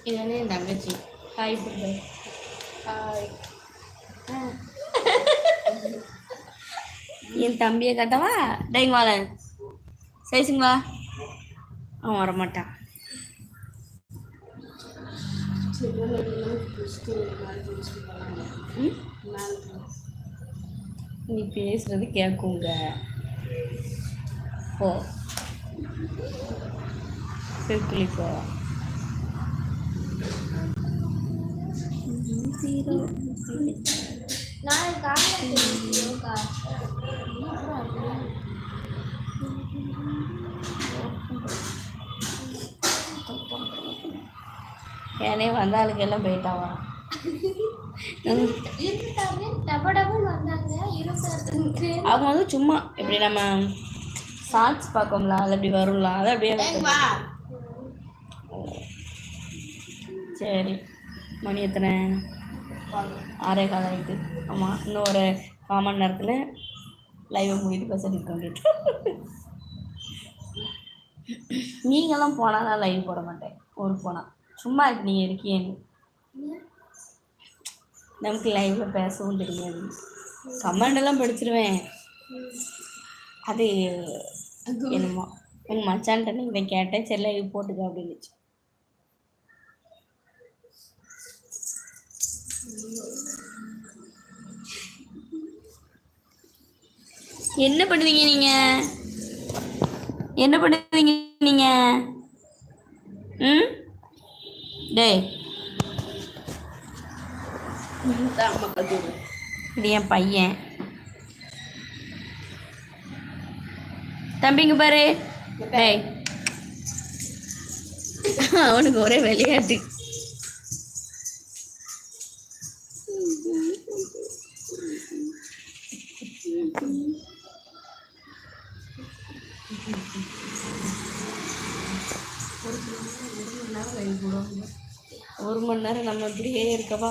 இது வந்து என் தங்கச்சி ஹாய் புட்டு ஹாய் என் தம்பியை கட்டவா டைங் வாழ சைஸுங்களா அவன் வரமாட்டான்? நீ பேசுறது கேட்குங்க போ. போய் குளிப்போ நான் ஏனே வந்த எல்லாம் போயிட்டாவா? அவங்க வந்து சும்மா இப்படி நம்ம ஷார்ட்ஸ் பார்க்கோம்ல அது அப்படி வரும்ல அது அப்படியே சரி. மணி எத்தனை? ஆறே கால் ஆயிடுது ஆமாம் இன்னும் ஒரு கால் மணி நேரத்தில் லைவை பஸ் எடுக்க வேண்டியது நீங்களாம் போனால் நான் லைவ் போட மாட்டேன். ஒரு போனால் சும்மா இருக்கு நீங்கள் இருக்கீங்க. நமக்கு லைவில் பேசவும் தெரியாது. கமெண்ட் படிச்சிருவேன். அது என்னமோ எங்கள் மச்சான்ட்ட நீ இதை கேட்டேன் சரி லைவ் போட்டுக்க அப்படின்னுச்சு என்ன பண்ணுவீங்க நீங்க? என்ன பண்ணுவீங்க நீங்க? ம்? டேய் இது என் பையன் தம்பிங்க பாரு டேய் அவனுக்கு ஒரே விளையாட்டு ஒரு மணி நேரம் நம்ம இப்படியே இருக்கவா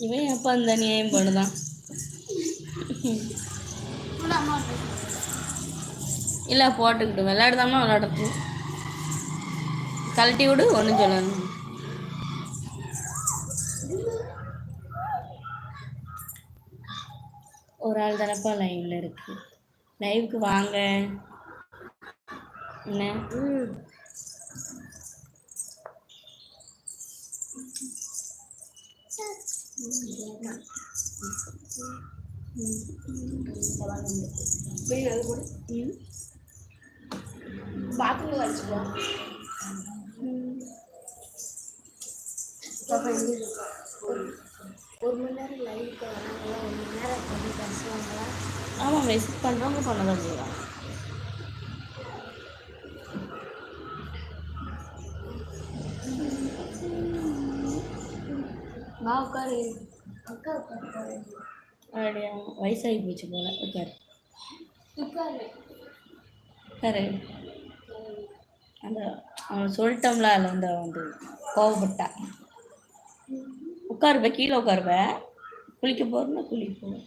இவன் அப்பா அந்த நியாயம் பண்ணுதான் இல்லை போட்டுக்கிட்டு விளையாடுதாம்னா விளையாடட்டும் கழட்டி விடு ஒன்றும் சொல்லணும் ஒரு ஆள் தானப்பா லைனில் இருக்குது லைவுக்கு வாங்க. என்ன? ம் பாத்ரூம்ல வச்சுக்கோ. ஒரு மணி நேரம் லைவுக்கு வராங்களா ஒரு மணி நேரம் பண்ணி பேசுவாங்களா? ஆமாம் மெசேஜ் பண்ணுறவங்க பண்ண தான் வா உட்காரு. அக்கா அப்படியா வயசாகி போச்சு போல. உட்காரு. உட்காரு. உட்காரு. அந்த அவன் சொல்லிட்டோம்ல அதில் வந்து வந்து கோவப்பட்டா. உட்காருப்ப கீழே உட்காருப்ப. குளிக்க போகிறோம்னா குளிக்க போகிறோம்